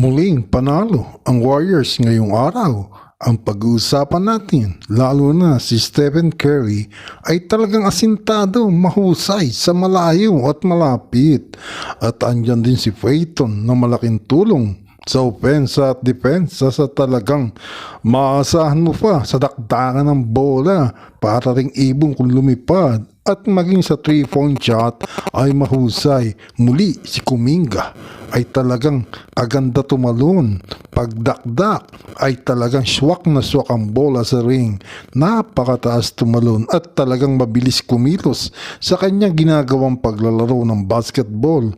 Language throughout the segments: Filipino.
Muling panalo ang Warriors ngayong araw. Ang pag-uusapan natin, lalo na si Stephen Curry, ay talagang asintado, mahusay sa malayo at malapit. At andyan din si Peyton na malaking tulong sa opensa at depensa sa talagang maasahan mo pa sa dakdakan ng bola para ring ibong kung lumipad at maging sa 3-point shot ay mahusay. Muli si Kuminga ay talagang aganda tumalon. Pagdakdak ay talagang swak na swak ang bola sa ring. Napakataas tumalon at talagang mabilis kumilos sa kanyang ginagawang paglalaro ng basketball.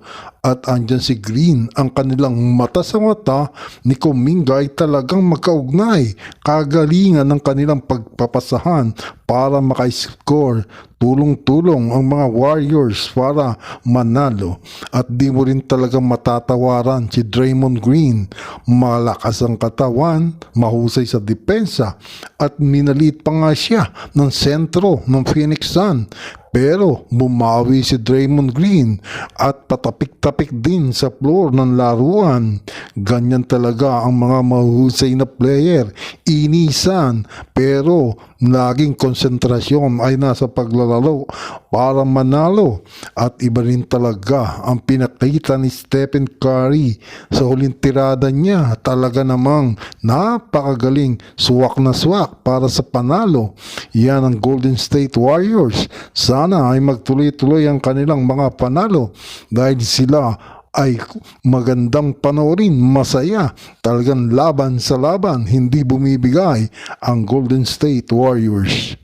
At andyan si Green, ang kanilang mata sa mata ni Kuminga ay talagang magkaugnay. Kagalingan ng kanilang pagpapasahan para maka-score. Tulong-tulong ang mga Warriors para manalo. At di mo rin talagang matatawaran si Draymond Green. Malakas ang katawan, mahusay sa depensa at minalit pa nga siya ng sentro ng Phoenix Sun. Pero bumawi si Draymond Green at patapik-tapik din sa floor ng laruan. Ganyan talaga ang mga mahusay na player. Inisan pero laging konsentrasyon ay nasa paglalaro para manalo. At iba rin talaga ang pinakita ni Stephen Curry sa huling tirada niya. Talaga namang napakagaling suwak na suwak para sa panalo. Yan ang Golden State Warriors. Sana ay magtuloy-tuloy ang kanilang mga panalo dahil sila ay magandang panoorin, masaya, talagang laban sa laban, hindi bumibigay ang Golden State Warriors.